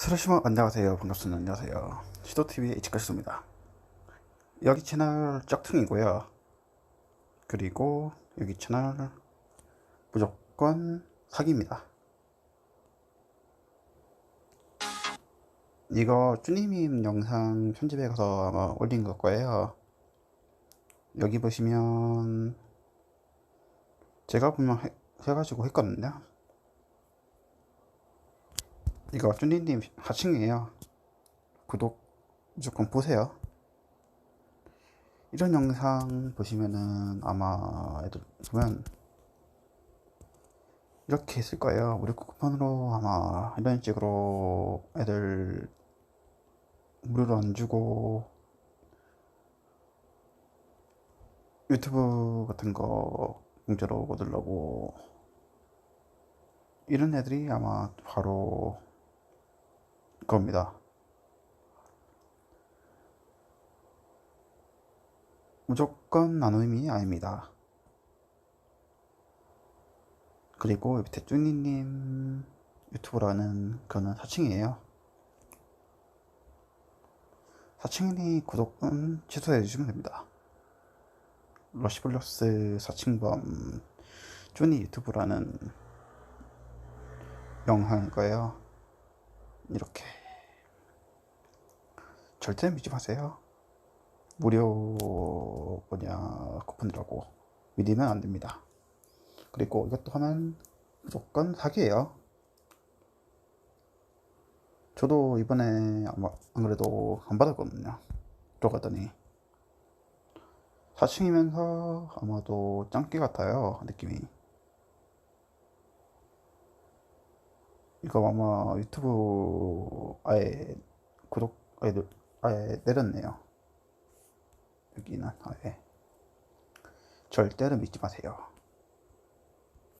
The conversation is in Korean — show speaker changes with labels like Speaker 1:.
Speaker 1: 스러시모 안녕하세요. 반갑습니다. 안녕하세요. 시도TV의 이치카시입니다. 여기 채널 짝퉁이고요. 그리고 여기 채널 무조건 사기입니다. 이거 쭈니님 영상 편집해 가서 아마 올린 걸 거예요. 여기 보시면 제가 분명 해, 해가지고 했거든요 이거 쭈니님 하층이에요. 구독 무조건 보세요. 이런 영상 보시면은 아마 애들 보면 이렇게 있을 거예요. 무료 쿠폰으로 아마 이런 식으로 애들 무료로 안 주고 유튜브 같은 거 공짜로 얻으려고 이런 애들이 아마 바로 겁니다. 무조건 나눔이 아닙니다. 그리고 밑에 쭈니님 유튜브라는 그거는 사칭이에요. 사칭이니 구독은 취소해 주시면 됩니다. 러시블럭스 사칭범 쭈니 유튜브라는 영상일 거예요. 이렇게 절대 믿지 마세요. 무료 뭐냐 쿠폰이라고 믿으면 안 됩니다. 그리고 이것도 하면 무조건 사기예요. 저도 이번에 아마 안 그래도 안 받았거든요. 들어가더니 4층이면서 아마도 짱깨 같아요 느낌이. 이거 아마 유튜브 아예 구독 아예, 아 예 내렸네요. 여기는 아 예 절대로 믿지 마세요.